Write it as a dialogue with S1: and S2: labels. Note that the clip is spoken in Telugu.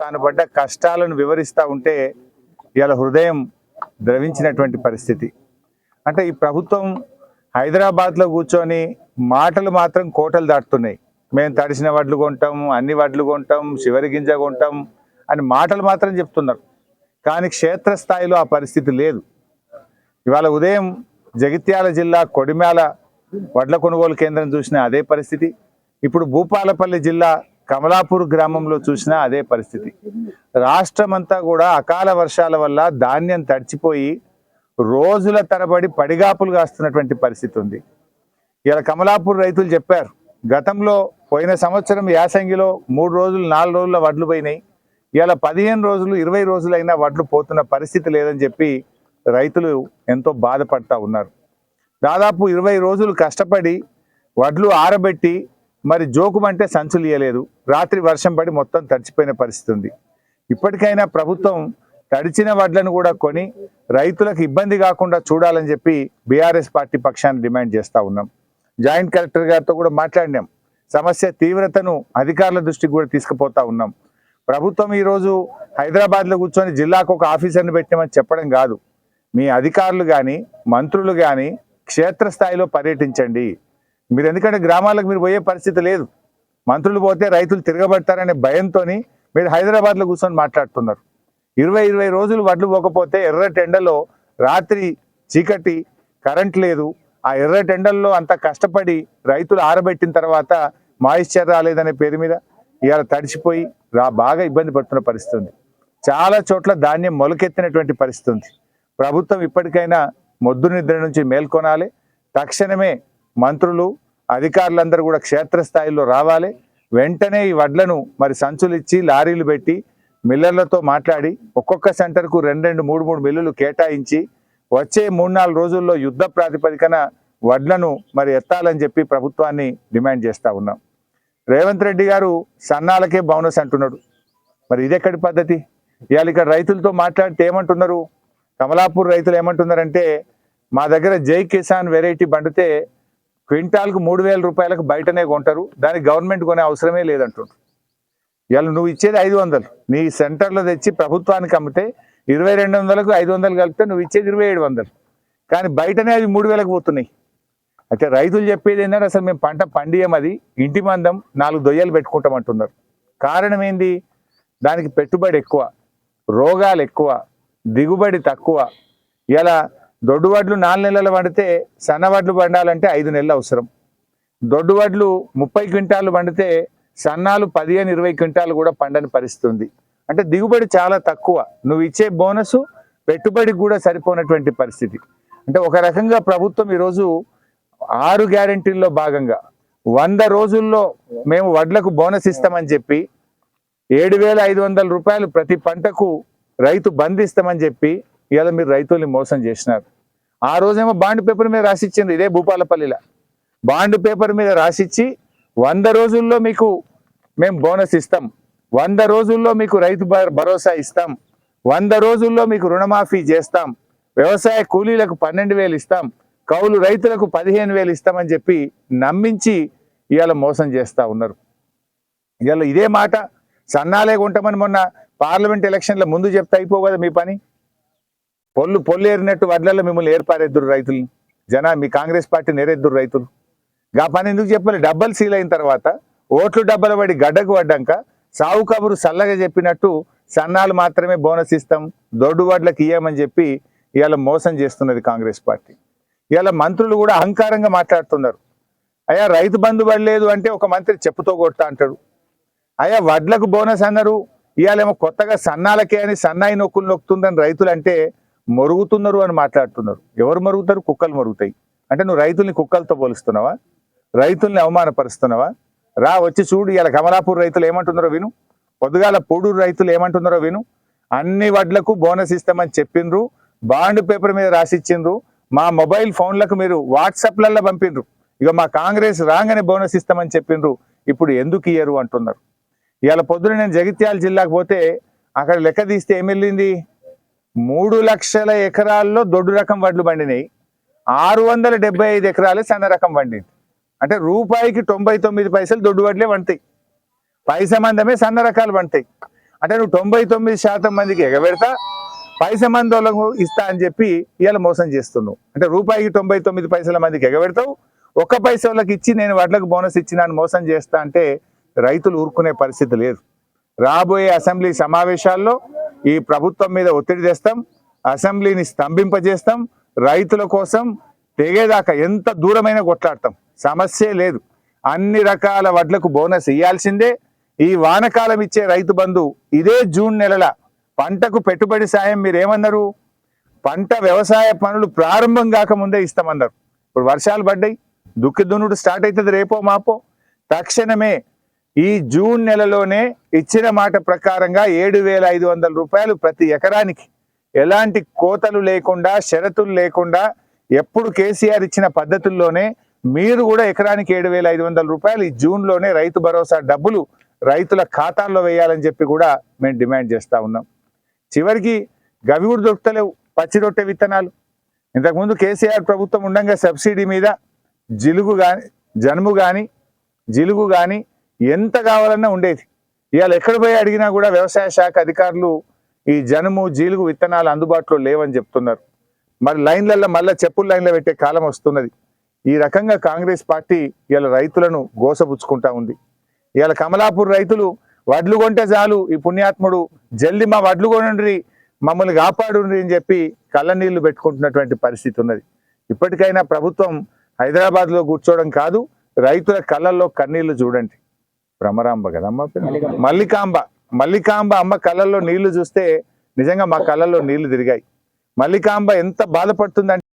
S1: తాను పడ్డ కష్టాలను వివరిస్తూ ఉంటే ఇవాళ హృదయం ద్రవించినటువంటి పరిస్థితి. అంటే ఈ ప్రభుత్వం హైదరాబాద్లో కూర్చొని మాటలు మాత్రం కోటలు దాటుతున్నాయి. మేము తడిసిన వడ్లు కొంటాం అన్ని వడ్లు కొంటాం చివరి గింజ కొంటాం అని మాటలు మాత్రం చెప్తున్నారు. కానీ క్షేత్రస్థాయిలో ఆ పరిస్థితి లేదు. ఇవాళ ఉదయం జగిత్యాల జిల్లా కొడిమేల వడ్ల కొనుగోలు కేంద్రం చూసిన అదే పరిస్థితి. ఇప్పుడు భూపాలపల్లి జిల్లా కమలాపూర్ గ్రామంలో చూసినా అదే పరిస్థితి. రాష్ట్రమంతా కూడా అకాల వర్షాల వల్ల ధాన్యం తడిచిపోయి రోజుల తరబడి పడిగాపులు కాస్తున్నటువంటి పరిస్థితి ఉంది. ఇలా కమలాపూర్ రైతులు చెప్పారు గతంలో పోయిన సంవత్సరం యాసంగిలో మూడు రోజులు నాలుగు రోజుల వడ్లు పోయినాయి. ఇలా పదిహేను రోజులు ఇరవై రోజులైనా వడ్లు పోతున్న పరిస్థితి లేదని చెప్పి రైతులు ఎంతో బాధపడతా ఉన్నారు. దాదాపు ఇరవై రోజులు కష్టపడి వడ్లు ఆరబెట్టి మరి జోకుమంటే సంచులు ఇయ్యలేదు రాత్రి వర్షం పడి మొత్తం తడిచిపోయిన పరిస్థితి ఉంది. ఇప్పటికైనా ప్రభుత్వం తడిచిన వడ్లను కూడా కొని రైతులకు ఇబ్బంది కాకుండా చూడాలని చెప్పి బీఆర్ఎస్ పార్టీ పక్షాన్ని డిమాండ్ చేస్తూ ఉన్నాం. జాయింట్ కలెక్టర్ గారితో కూడా మాట్లాడినాం. సమస్య తీవ్రతను అధికారుల దృష్టికి కూడా తీసుకుపోతా ఉన్నాం. ప్రభుత్వం ఈరోజు హైదరాబాద్లో కూర్చొని జిల్లాకు ఒక ఆఫీసర్ని పెట్టామని చెప్పడం కాదు. మీ అధికారులు కానీ మంత్రులు కానీ క్షేత్రస్థాయిలో పర్యటించండి. మీరు ఎందుకంటే గ్రామాలకు మీరు పోయే పరిస్థితి లేదు. మంత్రులు పోతే రైతులు తిరగబడతారనే భయంతో మీరు హైదరాబాద్లో కూర్చొని మాట్లాడుతున్నారు. ఇరవై ఇరవై రోజులు వడ్లు పోకపోతే ఎర్రటెండలో రాత్రి చీకటి కరెంట్ లేదు. ఆ ఎర్రటెండల్లో అంత కష్టపడి రైతులు ఆరబెట్టిన తర్వాత మాయిశ్చర్ రాలేదనే పేరు మీద ఇవాళ తడిచిపోయి రా బాగా ఇబ్బంది పడుతున్న పరిస్థితి ఉంది. చాలా చోట్ల ధాన్యం మొలకెత్తినటువంటి పరిస్థితి ఉంది. ప్రభుత్వం ఇప్పటికైనా మొద్దు నిద్ర నుంచి మేల్కొనాలి. తక్షణమే మంత్రులు అధికారులందరూ కూడా క్షేత్రస్థాయిలో రావాలి. వెంటనే ఈ వడ్లను మరి సంచులు ఇచ్చి లారీలు పెట్టి మిల్లర్లతో మాట్లాడి ఒక్కొక్క సెంటర్కు రెండు రెండు మూడు మూడు మిల్లులు కేటాయించి వచ్చే మూడు నాలుగు రోజుల్లో యుద్ధ ప్రాతిపదికన వడ్లను మరి ఎత్తాలని చెప్పి ప్రభుత్వాన్ని డిమాండ్ చేస్తా ఉన్నాం. రేవంత్ రెడ్డి గారు సన్నాలకే బోనస్ అంటున్నాడు. మరి ఇదెక్కడి పద్ధతి? ఇవాళ ఇక్కడ రైతులతో మాట్లాడితే ఏమంటున్నారు? కమలాపూర్ రైతులు ఏమంటున్నారంటే మా దగ్గర జై కిసాన్ వెరైటీ పండితే క్వింటాల్కు మూడు వేల రూపాయలకు బయటనే కొంటారు. దానికి గవర్నమెంట్ కొనే అవసరమే లేదంటుండ్రు. ఇవాళ నువ్వు ఇచ్చేది ఐదు వందలు. నీ సెంటర్లో తెచ్చి ప్రభుత్వానికి అమ్మితే ఇరవై రెండు వందలకు ఐదు వందలు కలిపితే నువ్వు ఇచ్చేది ఇరవై ఏడు వందలు. కానీ బయటనే అవి మూడు వేలకు పోతున్నాయి. అయితే రైతులు చెప్పేది ఏంటంటే అసలు మేము పంట పండియం అది ఇంటి మందం నాలుగు దొయ్యలు పెట్టుకుంటాం అంటున్నారు కారణం ఏంది? దానికి పెట్టుబడి ఎక్కువ రోగాలు ఎక్కువ దిగుబడి తక్కువ. ఇలా దొడ్డు వడ్లు నాలుగు నెలలు పండితే సన్న వడ్లు పండాలంటే ఐదు నెలలు అవసరం. దొడ్డు వడ్లు ముప్పై క్వింటాలు పండితే సన్నాలు పదిహేను ఇరవై క్వింటాలు కూడా పండని పరిస్థితుంది. అంటే దిగుబడి చాలా తక్కువ. నువ్వు ఇచ్చే బోనస్ పెట్టుబడికి కూడా సరిపోనటువంటి పరిస్థితి. అంటే ఒక రకంగా ప్రభుత్వం ఈరోజు ఆరు గ్యారెంటీల్లో భాగంగా వంద రోజుల్లో మేము వడ్లకు బోనస్ ఇస్తామని చెప్పి ఏడు వేల ఐదు వందల రూపాయలు ప్రతి పంటకు రైతు బంధిస్తామని చెప్పి ఇవాళ మీరు రైతుల్ని మోసం చేసినారు. ఆ రోజేమో బాండ్ పేపర్ మీద రాసిచ్చింది ఇదే భూపాలపల్లిలో. బాండ్ పేపర్ మీద రాసిచ్చి వంద రోజుల్లో మీకు మేము బోనస్ ఇస్తాం. వంద రోజుల్లో మీకు రైతు భ- భరోసా ఇస్తాం. వంద రోజుల్లో మీకు రుణమాఫీ చేస్తాం. వ్యవసాయ కూలీలకు పన్నెండు వేలు ఇస్తాం. కౌలు రైతులకు పదిహేను వేలు ఇస్తామని చెప్పి నమ్మించి ఇవాళ మోసం చేస్తా ఉన్నారు. ఇవాళ ఇదే మాట సన్నాలే కొంటామని మొన్న పార్లమెంట్ ఎలక్షన్ల ముందు చెప్తే అయిపోవు కదా మీ పని? పొల్లు పొల్లు ఏరినట్టు వడ్లలో మిమ్మల్ని ఏర్పారెద్దురు రైతులు జనా మీ కాంగ్రెస్ పార్టీ నేరెద్దురు రైతులు. గా పని ఎందుకు చెప్పాలి? డబ్బలు సీల్ అయిన తర్వాత ఓట్లు డబ్బలు పడి గడ్డకు పడ్డాక సావు కబురు చల్లగా చెప్పినట్టు సన్నాలు మాత్రమే బోనస్ ఇస్తాం దొడ్డు వడ్లకు ఇయ్యమని చెప్పి ఇవాళ మోసం చేస్తున్నది కాంగ్రెస్ పార్టీ. ఇవాళ మంత్రులు కూడా అహంకారంగా మాట్లాడుతున్నారు. అయ్యా రైతు బంధు పడలేదు అంటే ఒక మంత్రి చెప్పుతో కొడతా అంటాడు. అయ్యా వడ్లకు బోనస్ అన్నారు. ఇవాళేమో కొత్తగా సన్నాలకే అని సన్నాయి నొక్కులు నొక్కుతుందని రైతులు అంటే మరుగుతున్నారు అని మాట్లాడుతున్నారు. ఎవరు మరుగుతారు? కుక్కలు మరుగుతాయి. అంటే నువ్వు రైతుల్ని కుక్కలతో పోలుస్తున్నావా? రైతుల్ని అవమానపరుస్తున్నావా? రా వచ్చి చూడు ఇలా కమలాపూర్ రైతులు ఏమంటున్నారో విను. పొద్దుగాల పూడూరు రైతులు ఏమంటున్నారో విను. అన్ని వడ్లకు బోనస్ ఇస్తామని చెప్పిండ్రు. బాండ్ పేపర్ మీద రాసిచ్చిండ్రు. మా మొబైల్ ఫోన్లకు మీరు వాట్సాప్లలో పంపిండ్రు. ఇక మా కాంగ్రెస్ రాగానే బోనస్ ఇస్తామని చెప్పిండ్రు. ఇప్పుడు ఎందుకు ఇయ్యరు అంటున్నారు. ఇవాళ పొద్దున నేను జగిత్యాల జిల్లాకు పోతే అక్కడ లెక్క తీస్తే ఏం వెళ్ళింది? మూడు లక్షల ఎకరాల్లో దొడ్డు రకం వడ్లు పండినాయి. ఆరు వందల డెబ్బై ఐదు ఎకరాలే సన్న రకం పండింది. అంటే రూపాయికి తొంభై తొమ్మిది పైసలు దొడ్డు వడ్లే పండుతాయి. పైస మందమే సన్న రకాలు పండుతాయి. అంటే నువ్వు తొంభై తొమ్మిది శాతం మందికి ఎగబెడతా పైస మంది వాళ్ళకు ఇస్తా అని చెప్పి ఇవాళ మోసం చేస్తున్నావు. అంటే రూపాయికి తొంభై తొమ్మిది పైసల మందికి ఎగబెడతావు ఒక్క పైస వాళ్ళకి ఇచ్చి నేను వడ్లకు బోనస్ ఇచ్చినాను మోసం చేస్తా అంటే రైతులు ఊరుకునే పరిస్థితి లేదు. రాబోయే అసెంబ్లీ సమావేశాల్లో ఈ ప్రభుత్వం మీద ఒత్తిడి తెస్తాం అసెంబ్లీని స్తంభింపజేస్తాం రైతుల కోసం తెగేదాకా ఎంత దూరమైనా కొట్లాడతాం. సమస్యే లేదు. అన్ని రకాల వడ్లకు బోనస్ ఇవ్వాల్సిందే ఈ వానకాలం ఇచ్చే రైతు బంధు ఇదే జూన్ నెలల పంటకు పెట్టుబడి సాయం మీరేమన్నారు? పంట వ్యవసాయ పనులు ప్రారంభం కాకముందే ఇస్తామన్నారు. ఇప్పుడు వర్షాలు పడ్డాయి. దుక్కి దున్నుడు స్టార్ట్ అవుతుంది రేపో మాపో. తక్షణమే ఈ జూన్ నెలలోనే ఇచ్చిన మాట ప్రకారంగా ఏడు వేల ఐదు వందల రూపాయలు ప్రతి ఎకరానికి. ఎలాంటి కోతలు లేకుండా షరతులు లేకుండా ఎప్పుడు కేసీఆర్ ఇచ్చిన పద్ధతుల్లోనే మీరు కూడా ఎకరానికి ఏడు వేల ఐదు వందల రూపాయలు ఈ జూన్లోనే రైతు భరోసా డబ్బులు రైతుల ఖాతాల్లో వేయాలని చెప్పి కూడా మేము డిమాండ్ చేస్తూ ఉన్నాం. చివరికి గవి కూడా దొరుకుతలేవు పచ్చి రొట్టె విత్తనాలు. ఇంతకుముందు కేసీఆర్ ప్రభుత్వం ఉండగా సబ్సిడీ మీద జిలుగు కానీ జనుము కానీ జిలుగు కానీ ఎంత కావాలన్నా ఉండేది. ఇవాళ ఎక్కడ పోయి అడిగినా కూడా వ్యవసాయ శాఖ అధికారులు ఈ జనుము జీలుగు విత్తనాలు అందుబాటులో లేవని చెప్తున్నారు. మరి లైన్లలో మళ్ళీ చెప్పుల లైన్లో పెట్టే కాలం వస్తున్నది. ఈ రకంగా కాంగ్రెస్ పార్టీ ఇవాళ రైతులను గోసపుచ్చుకుంటా ఉంది. ఇవాళ కమలాపూర్ రైతులు వడ్లు కొంటే చాలు ఈ పుణ్యాత్ముడు జల్ది మా వడ్లు కొనండి మమ్మల్ని కాపాడుండ్రి అని చెప్పి కళ్ళ నీళ్ళు పెట్టుకుంటున్నటువంటి పరిస్థితి ఉన్నది. ఇప్పటికైనా ప్రభుత్వం హైదరాబాద్లో కూర్చోవడం కాదు రైతుల కళ్ళల్లో కన్నీళ్ళు చూడండి. భ్రమరాంబ కదమ్మ? మల్లికాంబ. మల్లికాంబ అమ్మ కళ్ళల్లో నీళ్ళు చూస్తే నిజంగా మా కళ్ళల్లో నీళ్ళు తిరిగాయి. మల్లికాంబ ఎంత బాధపడుతుందంటే